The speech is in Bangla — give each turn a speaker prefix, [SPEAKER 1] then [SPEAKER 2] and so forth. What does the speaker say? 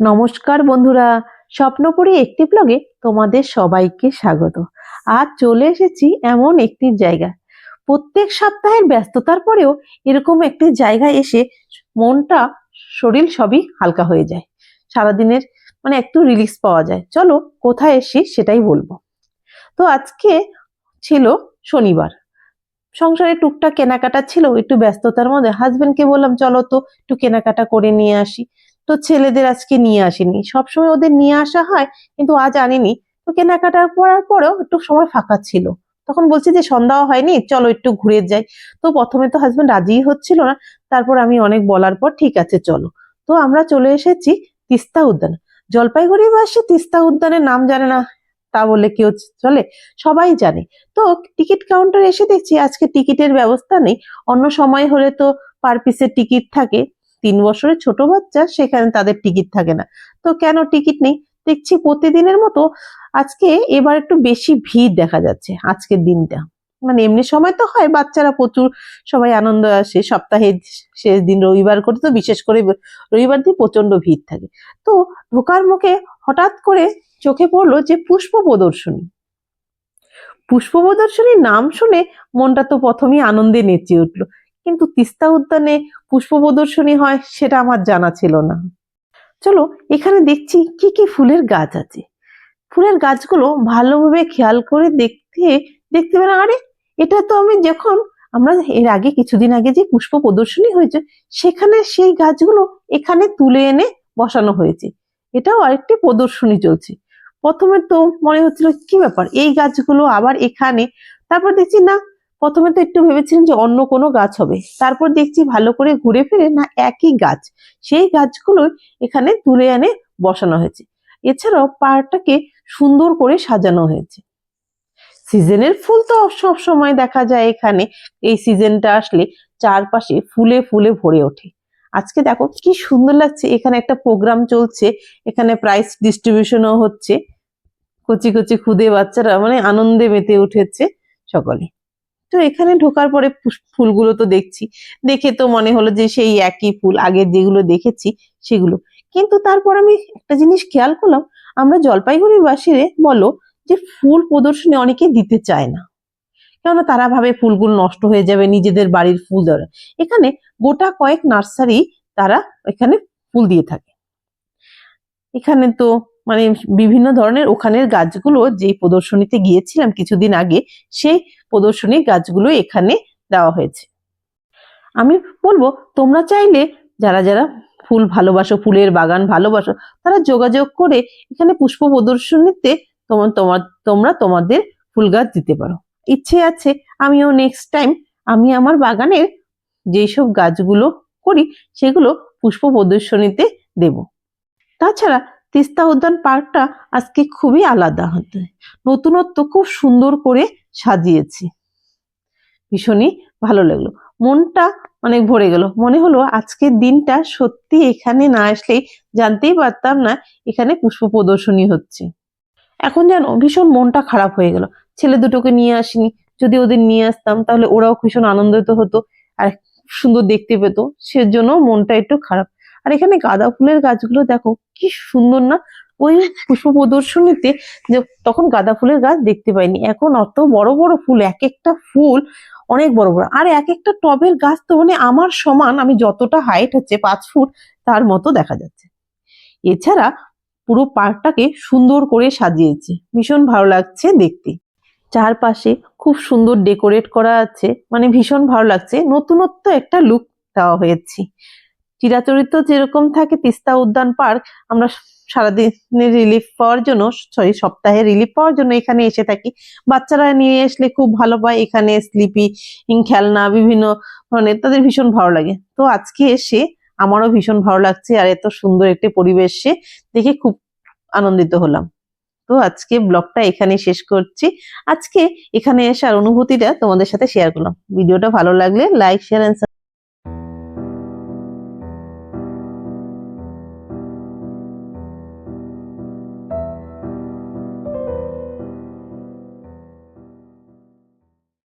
[SPEAKER 1] নমস্কার বন্ধুরা, স্বপ্নপুরী একটি ব্লগে তোমাদের সবাইকে স্বাগত। আজ চলে এসেছি এমন একটি জায়গা প্রত্যেক সপ্তাহের ব্যস্ততার পরেও এরকম একটি জায়গায় এসে মনটা, শরীর সবই হালকা হয়ে যায়। সারাদিনের মানে একটু রিলিক্স পাওয়া যায়। চলো কোথায় এসি সেটাই বলব। তো আজকে ছিল শনিবার। সংসারে টুকটাক কেনাকাটা ছিল, একটু ব্যস্ততার মধ্যে হাজবেন্ডকে বললাম, চলো তো একটু কেনাকাটা করে নিয়ে আসি। তো ছেলেদের আজকে নিয়ে আসিনি। সবসময় ওদের নিয়ে আসা হয়, কিন্তু আজ আনিনি। তো কেনাকাটা করার পরেও একটু সময় ফাঁকা ছিল। তখন বলছি যে সন্ধ্যাও হয়নি, চলো একটু ঘুরে যাই। তো প্রথমে তো হাজবেন্ড রাজিই হচ্ছিল না, তারপর আমি অনেক বলার পর ঠিক আছে, চলো। তো আমরা চলে এসেছি তিস্তা উদ্যান। জলপাইগুড়ি বাসী তিস্তা উদ্যানের নাম জানে না, তা বলে কেউ চলে? সবাই জানে। তো টিকিট কাউন্টার এসে দেখছি আজকে টিকিটের ব্যবস্থা নেই। অন্য সময় হলে তো পার পিসের টিকিট থাকে। তিন বছরের ছোট বাচ্চা, সেখানে তাদের টিকিট থাকে না। তো কেন টিকিট নেই? দেখছি প্রতিদিনের মতো আজকে এবার একটু বেশি ভিড় দেখা যাচ্ছে আজকের দিনটা। মানে এমনি সময় তো হয়, বাচ্চারা প্রচুর, সবাই আনন্দ আসে। সপ্তাহের শেষ দিন রবিবার করে তো বিশেষ করে রবিবার দিন প্রচণ্ড ভিড় থাকে। তো ঢোকার মুখে হঠাৎ করে চোখে পড়ল যে পুষ্প প্রদর্শনী। পুষ্প প্রদর্শনীর নাম শুনে মনটা তো প্রথমেই আনন্দে নেচে উঠল। কিন্তু তিস্তা উদ্যানে পুষ্প প্রদর্শনী হয় সেটা আমার জানা ছিল না। চলো এখানে দেখছি কি কি ফুলের গাছ আছে। ফুলের গাছগুলো ভালোভাবে খেয়াল করে দেখতে দেখতে পেলাম, আরে এটা তো আমি যখন আমরা এর আগে কিছুদিন আগে যে পুষ্প প্রদর্শনী হয়েছে, সেখানে সেই গাছগুলো এখানে তুলে এনে বসানো হয়েছে। এটাও আরেকটি প্রদর্শনী চলছে। প্রথমে তো মনে হচ্ছিল, কি ব্যাপার? এই গাছগুলো আবার এখানে? তারপর দেখছি না প্রথমে তো একটু ভেবেছিলাম যে অন্য কোনো গাছ হবে। তারপর দেখছি ভালো করে ঘুরে ফিরে না একই গাছ। সেই গাছগুলো এখানে তুলে এনে বসানো হয়েছে। এছাড়াও পাহাড়টাকে সুন্দর করে সাজানো হয়েছে। সিজনের ফুল তো সব সময় দেখা যায় এখানে। এই সিজনটা আসলে চারপাশে ফুলে ফুলে ভরে ওঠে। আজকে দেখো কি সুন্দর লাগছে। এখানে একটা প্রোগ্রাম চলছে। এখানে প্রাইস ডিস্ট্রিবিউশনও হচ্ছে। কচি কচি খুদে বাচ্চারা মানে আনন্দে মেতে উঠেছে সকলে। তো এখানে ঢোকার পরে ফুলগুলো তো দেখছি। দেখে তো মনে হলো যে সেই একই ফুল, আগের যেগুলো দেখেছি সেগুলো। কিন্তু তারপর আমি একটা জিনিস খেয়াল করলাম, আমরা জলপাইগুড়ির বাসীরে বলো যে ফুল প্রদর্শনী অনেকে দিতে চায় না। কেননা তারা ভাবে ফুলগুলো নষ্ট হয়ে যাবে, নিজেদের বাড়ির ফুল ধরে। এখানে গোটা কয়েক নার্সারি তারা এখানে ফুল দিয়ে থাকে। এখানে তো মানে বিভিন্ন ধরনের ওখানের গাছগুলো যেই প্রদর্শনীতে গিয়েছিলাম কিছুদিন আগে, সেই প্রদর্শনীর গাছগুলো এখানে দেওয়া হয়েছে। আমি বলব, তোমরা চাইলে যারা যারা ফুল ভালোবাসো, ফুলের বাগান ভালোবাসো, তারা যোগাযোগ করে এখানে পুষ্প প্রদর্শনীতে তোমার তোমার তোমরা তোমাদের ফুল গাছ দিতে পারো। ইচ্ছে আছে, আমিও নেক্সট টাইম আমি আমার বাগানের যেসব গাছগুলো করি, সেগুলো পুষ্প প্রদর্শনীতে দেব। তাছাড়া তিস্তা উদ্যান পার্কটা আজকে খুবই আলাদা হতে। নতুনত্ব খুব সুন্দর করে সাজিয়েছে। ভীষণই ভালো লাগল। মনটা অনেক ভরে গেল। মনে হলো আজকের দিনটা সত্যি এখানে না আসলেই জানতেই পারতাম না এখানে পুষ্প প্রদর্শনী হচ্ছে। এখন যেন ভীষণ মনটা খারাপ হয়ে গেল। ছেলে দুটোকে নিয়ে আসিনি। যদি ওদের নিয়ে আসতাম তাহলে ওরাও ভীষণ আনন্দিত হতো আর সুন্দর দেখতে পেতো। সেজন্য মনটা একটু খারাপ। আর এখানে গাঁদা ফুলের গাছগুলো দেখো, কি সুন্দর না? ওই পুষ্প প্রদর্শনীতে যে তখন গাঁদা ফুলের গাছ দেখতে পাইনি। এখন অত বড় বড় ফুল এক একটা ফুল অনেক বড় বড়। আর এক একটা টবের গাছ তো মানে আমার সমান, আমি যতটা হাইট হচ্ছে পাঁচ ফুট, তার মতো দেখা যাচ্ছে। এছাড়া পুরো পার্কটাকে সুন্দর করে সাজিয়েছে। ভীষণ ভালো লাগছে দেখতে। চারপাশে খুব সুন্দর ডেকোরেট করা আছে। মানে ভীষণ ভালো লাগছে। নতুনত্ব একটা লুক দেওয়া হয়েছে। চিরাচরিত যেরকম থাকে তিস্তা উদ্যান পার্ক, আমরা সারাদিনের রিলিফ পাওয়ার জন্য, সরি, সপ্তাহে রিলিফ পাওয়ার জন্য এখানে এসে থাকি। বাচ্চারা নিয়ে আসলে খুব ভালো পায় এখানে স্লিপি খেলনা, বিভিন্ন ধরনের, তাদের ভীষণ ভালো লাগে। তো আজকে এসে আমারও ভীষণ ভালো লাগছে আর এত সুন্দর একটি পরিবেশে দেখে খুব আনন্দিত হলাম। তো আজকে ব্লগটা এখানে শেষ করছি। আজকে এখানে আসার অনুভূতিটা তোমাদের সাথে শেয়ার করলাম। ভিডিওটা ভালো লাগলে লাইক শেয়ার এন্ড